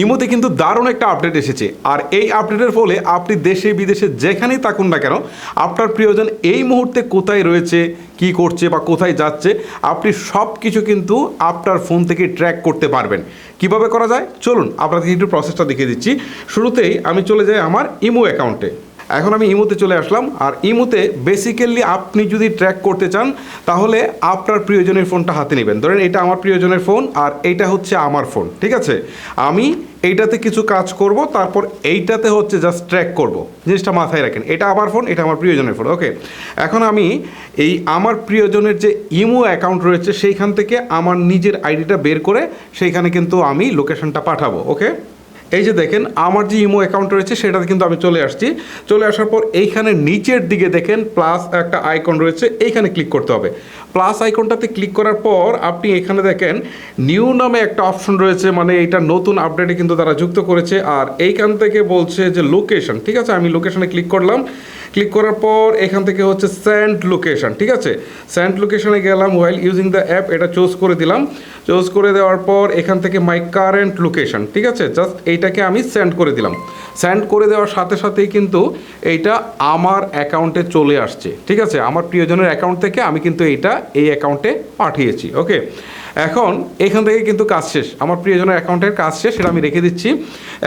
ইমোতে কিন্তু দারুণ একটা আপডেট এসেছে। আর এই আপডেটের ফলে আপনি দেশে, বিদেশে যেখানেই থাকুন না কেন, আপনার প্রিয়জন এই মুহূর্তে কোথায় রয়েছে, কি করছে বা কোথায় যাচ্ছে, আপনি সব কিছু কিন্তু আপনার ফোন থেকে ট্র্যাক করতে পারবেন। কীভাবে করা যায়? চলুন আপনাদেরকে একটু প্রসেসটা দেখিয়ে দিচ্ছি। শুরুতেই আমি চলে যাই আমার ইমো অ্যাকাউন্টে এখন আমি ইমোতে চলে আসলাম। আর ইমোতে বেসিক্যালি আপনি যদি ট্র্যাক করতে চান, তাহলে আপনার প্রিয়জনের ফোনটা হাতে নেবেন। ধরেন এটা আমার প্রিয়জনের ফোন, আর এইটা হচ্ছে আমার ফোন, ঠিক আছে? আমি এইটাতে কিছু কাজ করব, তারপর এইটাতে হচ্ছে জাস্ট ট্র্যাক করব। জিনিসটা মাথায় রাখেন, এটা আমার ফোন, এটা আমার প্রিয়জনের ফোন ওকে এখন আমি এই আমার প্রিয়জনের যে ইমো অ্যাকাউন্ট রয়েছে, সেইখান থেকে আমার নিজের আইডিটা বের করে, সেইখানে কিন্তু আমি লোকেশনটা পাঠাবো ওকে এই যে দেখেন, আমার যে ইমো অ্যাকাউন্ট রয়েছে, সেটাতে কিন্তু আমি চলে আসছি। চলে আসার পর এইখানে নিচের দিকে দেখেন প্লাস একটা আইকন রয়েছে, এইখানে ক্লিক করতে হবে। প্লাস আইকনটাতে ক্লিক করার পর আপনি এখানে দেখেন নিউ নামে একটা অপশন রয়েছে মানে এটা নতুন আপডেটে কিন্তু তারা যুক্ত করেছে। আর এইখান থেকে বলছে যে লোকেশন ঠিক আছে? আমি লোকেশনে ক্লিক করলাম। ক্লিক করার পর এখান থেকে হচ্ছে স্যান্ড লোকেশন ঠিক আছে? স্যান্ড লোকেশনে গেলাম ওয়াইল ইউজিং দ্য অ্যাপ এটা চুজ করে দিলাম। চুজ করে দেওয়ার পর এখান থেকে মাই কারেন্ট লোকেশন ঠিক আছে? জাস্ট এইটাকে আমি সেন্ড করে দিলাম। সেন্ড করে দেওয়ার সাথে সাথেই কিন্তু এইটা আমার অ্যাকাউন্টে চলে আসছে, ঠিক আছে? আমার প্রিয়জনের অ্যাকাউন্ট থেকে আমি কিন্তু এইটা এই অ্যাকাউন্টে পাঠিয়েছি ওকে এখন এখান থেকে কিন্তু কাজ শেষ। আমার প্রিয়জনের অ্যাকাউন্টের কাজ শেষ, সেটা আমি রেখে দিচ্ছি।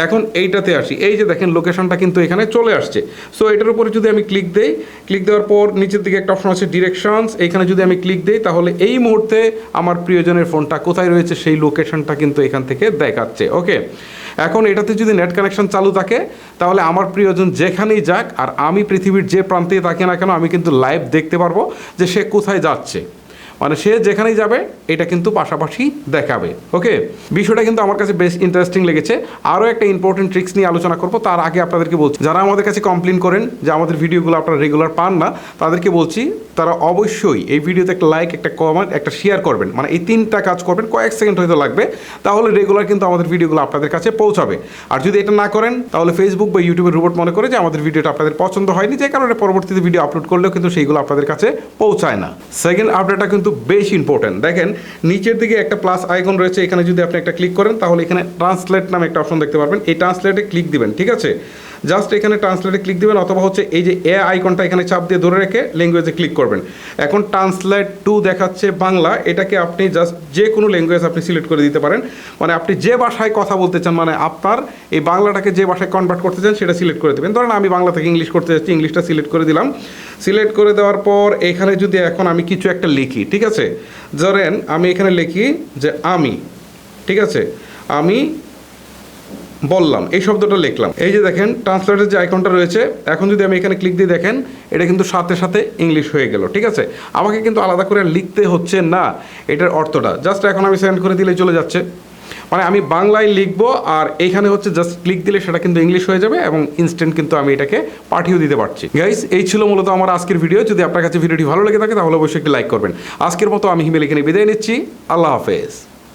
এখন এইটাতে আসি। এই যে দেখেন লোকেশনটা কিন্তু এখানে চলে আসছে। সো এটার উপরে যদি আমি ক্লিক দেই ক্লিক দেওয়ার পর নিচের দিকে একটা অপশন আছে ডিরেকশনস এখানে যদি আমি ক্লিক দিই, তাহলে এই মুহূর্তে আমার প্রিয়জনের ফোনটা কোথায় রয়েছে সেই লোকেশনটা কিন্তু এখান থেকে দেখাচ্ছে, ওকে? এখন এটাতে যদি নেট কানেকশন চালু থাকে, তাহলে আমার প্রিয়জন যেখানেই যাক, আর আমি পৃথিবীর যে প্রান্তেই থাকি না কেন, আমি কিন্তু লাইভ দেখতে পারব যে সে কোথায় যাচ্ছে। মানে সে যেখানেই যাবে, এটা কিন্তু পাশাপাশি দেখাবে। ওকে? বিষয়টা কিন্তু আমার কাছে বেশ ইন্টারেস্টিং লেগেছে। আরও একটা ইম্পর্টেন্ট ট্রিক্স নিয়ে আলোচনা করব। তার আগে আপনাদেরকে বলছি, যারা আমাদের কাছে কমপ্লেন করেন যে আমাদের ভিডিওগুলো আপনারা রেগুলার পান না, তাদেরকে বলছি, তারা অবশ্যই এই ভিডিওতে একটা লাইক একটা কমেন্ট একটা শেয়ার করবেন। মানে এই তিনটা কাজ করবেন, কয়েক সেকেন্ড হয়তো লাগবে। তাহলে রেগুলার কিন্তু আমাদের ভিডিওগুলো আপনাদের কাছে পৌঁছাবে। আর যদি এটা না করেন, তাহলে ফেসবুক বা ইউটিউবের রোবট মনে করে যে আমাদের ভিডিওটা আপনাদের পছন্দ হয়নি, যে কারণে পরবর্তীতে ভিডিও আপলোড করলেও কিন্তু সেইগুলো আপনাদের কাছে পৌঁছায় না। সেকেন্ড আপডেটটা কিন্তু বেশ ইম্পর্টেন্ট দেখেন, নিচের দিকে একটা প্লাস আইকন রয়েছে, এখানে যদি আপনি একটা ক্লিক করেন, তাহলে এখানে ট্রান্সলেট নামে একটা অপশন দেখতে পারবেন। এই ট্রান্সলেটে ক্লিক দিবেন, ঠিক আছে? জাস্ট এখানে ট্রান্সলেটে ক্লিক দিবেন অথবা হচ্ছে এই যে এ আইকনটা এখানে চাপ দিয়ে ধরে রেখে ল্যাঙ্গুয়েজে ক্লিক করবেন। এখন ট্রান্সলেট টু দেখাচ্ছে বাংলা, এটাকে আপনি জাস্ট যে কোনো ল্যাঙ্গুয়েজ আপনি সিলেক্ট করে দিতে পারেন। মানে আপনি যে ভাষায় কথা বলতে চান মানে আপনার এই বাংলাটাকে যে ভাষায় কনভার্ট করতে চান, সেটা সিলেক্ট করে দেবেন। ধরেন আমি বাংলা থেকে ইংলিশ করতে যাচ্ছি ইংলিশটা সিলেক্ট করে দিলাম। সিলেক্ট করে দেওয়ার পর এখানে যদি এখন আমি কিছু একটা লিখি, ঠিক আছে? ধরেন আমি এখানে লিখি যে আমি, ঠিক আছে? আমি বললাম, এই শব্দটা লিখলাম। এই যে দেখেন ট্রান্সলেটের যে আইকনটা রয়েছে, এখন যদি আমি এখানে ক্লিক দিয়ে দেখেন, এটা কিন্তু সাথে সাথে ইংলিশ হয়ে গেল, ঠিক আছে? আমাকে কিন্তু আলাদা করে লিখতে হচ্ছে না, এটার অর্থটা। জাস্ট এখন আমি সেন্ড করে দিলে চলে যাচ্ছে। মানে আমি বাংলায় লিখব, আর এইখানে হচ্ছে জাস্ট ক্লিক দিলে সেটা কিন্তু ইংলিশ হয়ে যাবে এবং ইনস্ট্যান্ট কিন্তু আমি এটাকে পাঠিয়ে দিতে পারছি। গাইস এই ছিল মূলত আমার আজকের ভিডিও যদি আপনার কাছে ভিডিওটি ভালো লেগে থাকে, তাহলে অবশ্যই একটি লাইক করবেন। আজকের মতো আমি হিমেল এখানে বিদায় নিচ্ছি। আল্লাহ হাফেজ।